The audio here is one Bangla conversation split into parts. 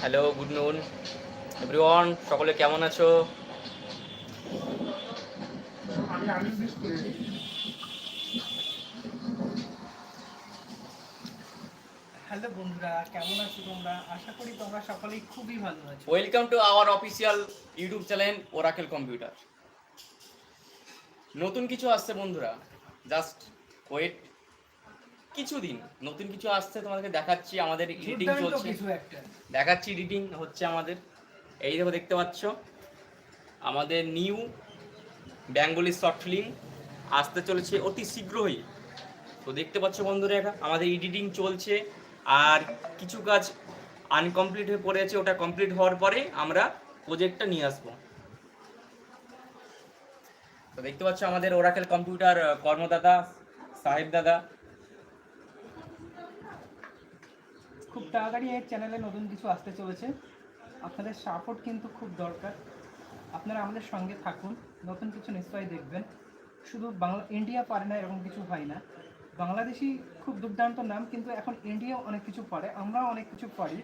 হ্যালো গুড নুন এভরিওয়ান সকলে কেমন আছো? হ্যালো বন্ধুরা কেমন আছো তোমরা? আশা করি তোমরা সকলেই খুবই ভালো আছো। Welcome to our official YouTube channel Oracle computer নতুন কিছু আসছে বন্ধুরা। জাস্ট ওয়েট কিছুদিন নতুন কিছু আসছে তোমাদেরকে দেখাচ্ছি আমাদের এডিটিং চলছে। দেখাচ্ছি এডিটিং হচ্ছে আমাদের। এই দেখো দেখতে পাচ্ছ? আমাদের নিউ বেঙ্গলি শর্ট ফিল্ম আসতে চলেছে অতি শীঘ্রই। তো দেখতে পাচ্ছ বন্ধুরা এটা আমাদের এডিটিং চলছে আর কিছু কাজ আনকমপ্লিট হয়ে পড়ে আছে ওটা কমপ্লিট হওয়ার পরে আমরা প্রজেক্টটা নিয়ে আসব। তো দেখতে পাচ্ছ আমাদের ওরাকেল কম্পিউটার কর্মদাতা সাহেব দাদা খুব তাড়াতাড়ি এই চ্যানেলে নতুন কিছু আসতে চলেছে। আপনাদের সাপোর্ট কিন্তু খুব দরকার। আপনারা আমাদের সঙ্গে থাকুন। নতুন কিছু নিশ্চয়ই দেখবেন। শুধু বাংলা ইন্ডিয়া পারে না এরকম কিছু হয় না। বাংলাদেশি খুব দুর্দান্ত নাম কিন্তু এখন ইন্ডিয়া অনেক কিছু পারে। আমরাও অনেক কিছু পারি।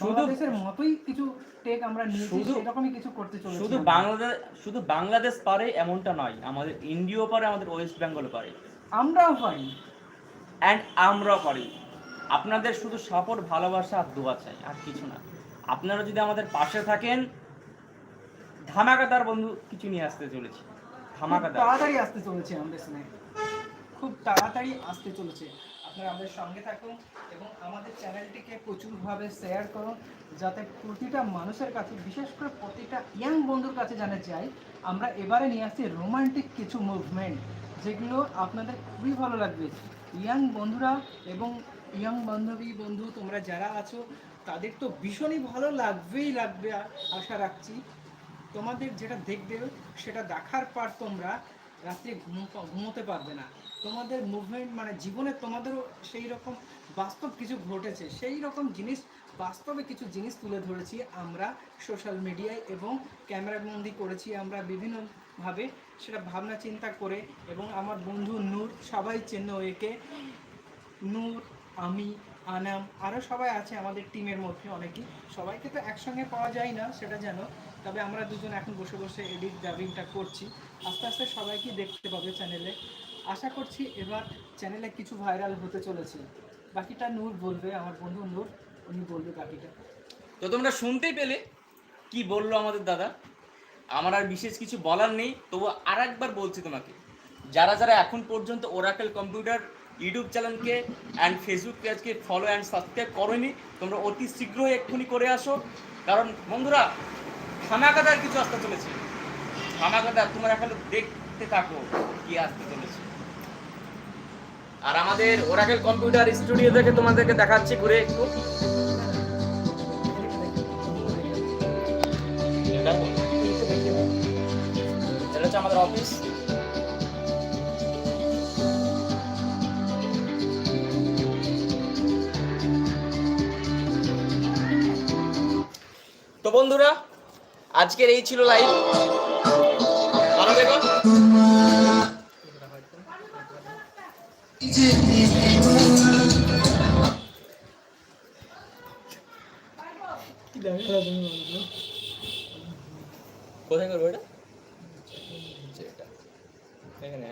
বাংলাদেশের মতোই কিছু টেক আমরা শুধু- সেরকমই কিছু করতে চলেছি শুধু বাংলাদেশ শুধু বাংলাদেশ পারে এমনটা নয় আমাদের ইন্ডিয়াও পারে আমাদের ওয়েস্ট বেঙ্গল পারে। আমরাও পারি। অ্যান্ড আমরাও পারি। আপনাদের শুধু সাপোর্ট, ভালোবাসা আর দোয়া চাই, আর কিছু না। আপনারা যদি আমাদের পাশে থাকেন, ধামাকাদার বন্ধু কিছু নিয়ে আসতে চলেছি। ধামাকাদার। তাড়াতাড়ি আসতে চলেছে আমাদের স্নেহ। খুব তাড়াতাড়ি আসতে চলেছে। আপনারা আমাদের সঙ্গে থাকুন এবং আমাদের চ্যানেলটিকে প্রচুরভাবে শেয়ার করুন, যাতে প্রতিটা মানুষের কাছে, বিশেষ করে প্রতিটা ইয়াং বন্ধুর কাছে জানা যায় আমরা এবারে নিয়ে আসছি রোমান্টিক কিছু মুভমেন্ট যেগুলো আপনাদের খুবই ভালো লাগবে। ইয়াং বন্ধুরা এবং ইয়াং বান্ধবী বন্ধু, তোমরা যারা আছো, তাদের তো ভীষণই ভালো লাগবেই লাগবে, আশা রাখছি। তোমাদের যেটা দেখবে, সেটা দেখার পর তোমরা রাত্রে ঘুম- ঘুমোতে পারবে না। তোমাদের মুভমেন্ট মানে জীবনে তোমাদেরও সেই রকম বাস্তব কিছু ঘটেছে। সেই রকম জিনিস, বাস্তবে কিছু জিনিস তুলে ধরেছি আমরা সোশ্যাল মিডিয়ায় এবং ক্যামেরাবন্দি করেছি আমরা বিভিন্নভাবে। সেটা ভাবনা চিন্তা করে এবং আমার বন্ধু নূর, সবাই চেন্য একে। নূর আমি, আনাম আরও সবাই আছে আমাদের টিমের মধ্যে অনেকেই সবাইকে তো একসঙ্গে পাওয়া যায় না সেটা জানো তবে আমরা দুজন এখন বসে বসে এডিট ডাবিংটা করছি। আস্তে আস্তে সবাইকে দেখতে পাবে চ্যানেলে আশা করছি এবার চ্যানেলে কিছু ভাইরাল হতে চলেছে। বাকিটা নূর বলবে, আমার বন্ধু নূর, উনি বলবে বাকিটা। তো তোমরা শুনতেই পেলে কি বলল আমাদের দাদা। আমার আর বিশেষ কিছু বলার নেই, তবু আর একবার বলছি তোমাকে। যারা যারা এখন পর্যন্ত ওরাকেল কম্পিউটার ইউটিউব চ্যানেলকে অ্যান্ড ফেসবুক পেজকে ফলো অ্যান্ড সাবস্ক্রাইব করোনি, তোমরা অতি শীঘ্রই এক্ষুনি করে আসো। কারণ বন্ধুরা, ধামাকাদার কিছু আসতে চলেছে। ধামাকাদার, তোমরা এখন দেখতে থাকো কি আসতে চলেছে। আর আমাদের ওরাকেল কম্পিউটার স্টুডিও থেকে তোমাদেরকে দেখাচ্ছি ঘুরে একটু। হচ্ছে আমাদের অফিস তো বন্ধুরা আজকের এই ছিল লাইভ ভালো কোথায় করব এটা? এখানে